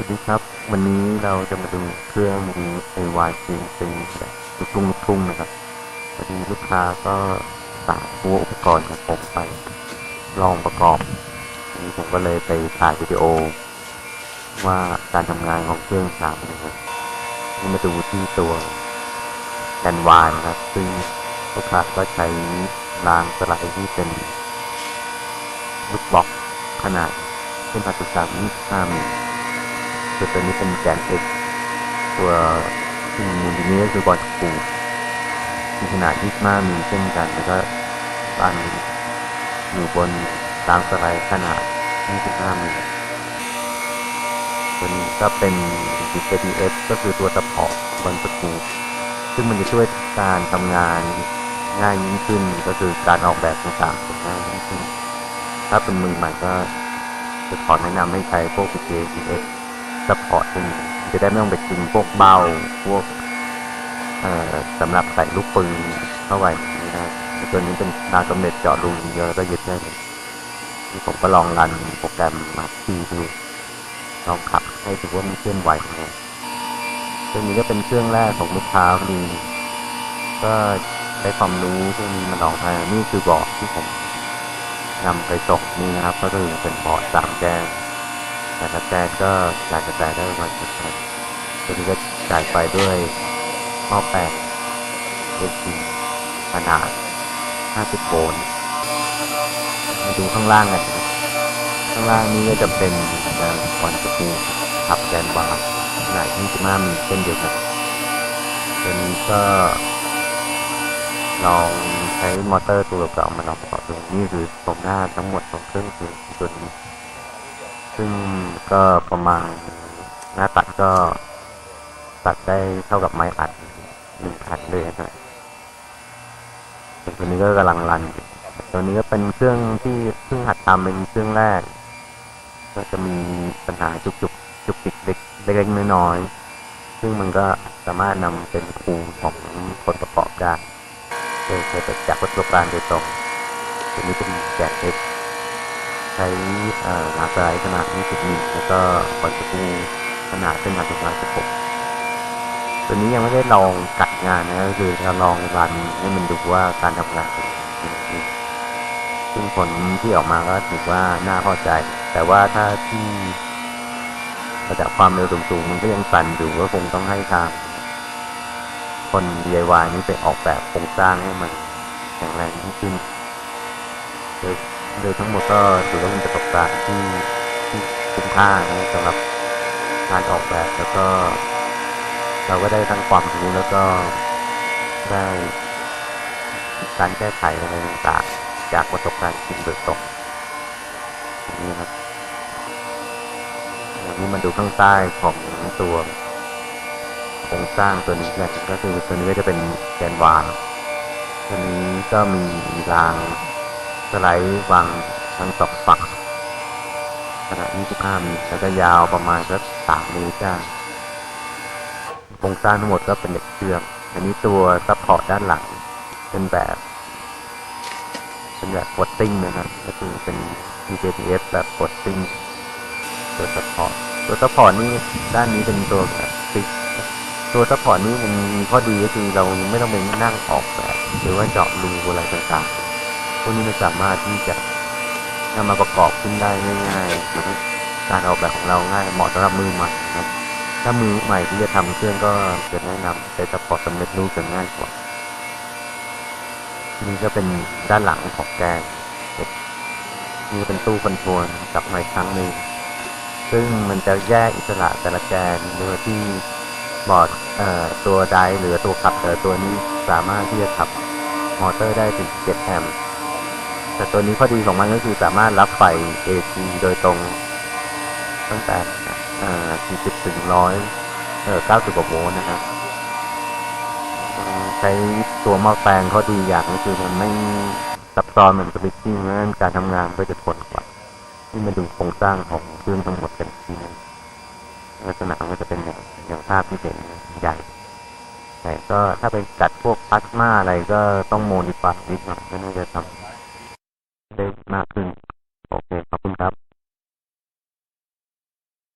สวัสดีครับ วันนี้เราจะมาดูเครื่อง AY CNC แบบลูกทุ่งลูกทุ่งนะครับพอดีลูกค้าก็สั่งตัวอุปกรณ์ของผมไป ลองประกอบนี้ผมก็เลยไปถ่ายวิดีโอ ว่าการทำงานของเครื่องสามนะครับนี่มาดูที่ตัวแอนวานครับ ซึ่งลูกค้าก็ใช้รางสไลด์ที่เป็นลูกบล็อกขนาดเส้นผ่าศูนย์กลาง25มิล ตัวตัวนี้เป็นแกน X ตัวที่มูลนี้ก็คือบอลปูมีขนาด25มิลเช่นกัน แล้วก็ตั้งอยู่บนรางสไลด์ขนาด25มิลตัวนี้ก็เป็น DKTF ก็คือตัวสปอร์ตบอลสกรูซึ่งมันจะช่วยการทำงานง่ายยิ่งขึ้นก็คือการออกแบบต่างๆง่ายยิ่งขึ้น ถ้าเป็นมือใหม่ก็จะขอแนะนำให้ใช้พวก DKTF ซัพพอร์ตพวกนี้จะได้ไม่ต้องไปกินพวกเบาพวกเอ่อสำหรับใส่ลูกปืนเข้าไปนะครับตัวนี้เป็นตากำเนิดเจาะรูเยอะแล้วก็ยึดได้เลยนี่ผมก็ลองรันโปรแกรมมาทีดูลองขับให้ดูว่ามันเคลื่อนไหวยังไงตัวนี้ก็เป็นเครื่องแรกของลูกค้ามีก็ใช้ความรู้พวกนี้มาลองให้นี่คือบอร์ดที่ผมนำไปส่งนี่นะครับ ก็คือเป็นบอร์ดสามแกน แต่ละแกนก็จ่ายกระจายได้ประมาณสิบแผ่นตัวนี้ก็จ่ายไฟด้วยหม้อแปลง AC ขนาด 50 โวลต์มาดูข้างล่างกันะครับข้างล่างนี้ก็จะเป็นเอ่อคอนสกูขับแกนวาล์ขนาด25มิลเช่นเดียวกันตัวนี้ก็ลองใช้มอเตอร์ตัวเก่ามาลองประกอบดูนี่คือโฉมหน้าทั้งหมดของเครื่องคือตัวนี้ ซึ่งก็ประมาณหน้าตัดก็ตัดได้เท่ากับไม้อัดหนึ่งอันเลยนะส่วนตัวนี้ก็กำลังรัน ตัวนี้ก็เป็นเครื่องที่เพิ่งหัดทำเป็นเครื่องแรก ก็จะมีปัญหาจุกจุกจุกจิกเล็กเล็กน้อยๆซึ่งมันก็สามารถนำเป็นครูของคนประกอบได้โดยเกิดจากประสบการณ์โดยตรงตัวนี้เป็นแกเล็ก ใช้หนาสไลด์ขนาด20มิลแล้วก็บอลสกรูขนาดเป็นมาตรฐาน16ตัวนี้ยังไม่ได้ลองกัดงานนะก็คือเราลองรันให้มันดูว่าการทำงานเป็นยังไงซึ่งผลที่ออกมาก็ถือว่าน่าพอใจ แต่ว่าถ้าที่ระดับความเร็วสูงๆมันก็ยังสั่นอยู่ก็คงต้องให้ทางคน DIY นี้ไปออกแบบโครงสร้างให้มันแข็งแรงยิ่งขึ้นโดย โดยทั้งหมดก็ถือว่าเป็นประสบการณ์ที่ที่คุ้มค่านะสำหรับการออกแบบแล้วก็ เราก็ได้ทั้งความรู้แล้วก็ได้การแก้ไขอะไรต่างๆจากประสบการณ์จริงโดยตรงอย่างนี้ครับวันนี้มาดูข้างใต้ของตัวโครงสร้างตัวนี้กันก็คือตัวนี้ก็จะเป็นแกนวางตัวนี้ก็มีราง สไลด์วางทั้งสองฝั่งขนาด25มิลแล้วก็ยาวประมาณสัก3เมตรได้โครงสร้างทั้งหมดก็เป็นเหล็กเชื่อม อันนี้ตัวซัพพอร์ตด้านหลัง เป็นแบบเป็นแบบปลดติ้งนะครับก็คือเป็น JTF แบบปลดติ้งตัวซัพพอร์ตตัวซัพพอร์ตนี่ด้านนี้เป็นตัวแบบฟิกตัวซัพพอร์ตนี่มันมีข้อดีก็คือเราไม่ต้องไปนั่งออกแบบ หรือว่าเจาะรูอะไรต่างๆ พวกนี้มันสามารถที่จะนำมาประกอบขึ้นได้ง่ายๆนะการออกแบบของเราง่ายเหมาะสำหรับมือใหม่นะถ้ามือใหม่ที่จะทำเครื่องก็จะแนะนำใช้สปอร์ตสำเร็จรูปจะง่ายกว่านี่ก็เป็นด้านหลังของแกนนี่เป็นตู้คอนโทรลกลับมาอีกครั้งหนึ่งซึ่งมันจะแยกอิสระแต่ละแกนโดยที่บอร์ดตัวไดหรือตัวขับเอ่อตัวนี้สามารถที่จะขับมอเตอร์ได้ถึง7แอมป์ แต่ตัวนี้ข้อดีของมันก็คือสามารถรับไฟ AC โดยตรง ตั้งแต่40ถึง100เอ่อ90กว่าโวลต์นะครับใช้ตัวหม้อแปลงเขาดีอย่างก็คือมันไม่ซับซ้อนเหมือนสวิตชิ่งเพราะฉะนั้นการทำงานก็จะทนกว่า ที่มาดูโครงสร้างของเครื่องทั้งหมดเป็นทีนึงลักษณะก็จะเป็นอย่างอย่างภาพที่เห็นใหญ่แต่ก็ถ้าไปกัดพวกพลาสมาอะไรก็ต้องโมดิฟายนิดหน่อยก็น่าจะทำ มากขึ้น โอเค ขอบคุณครับ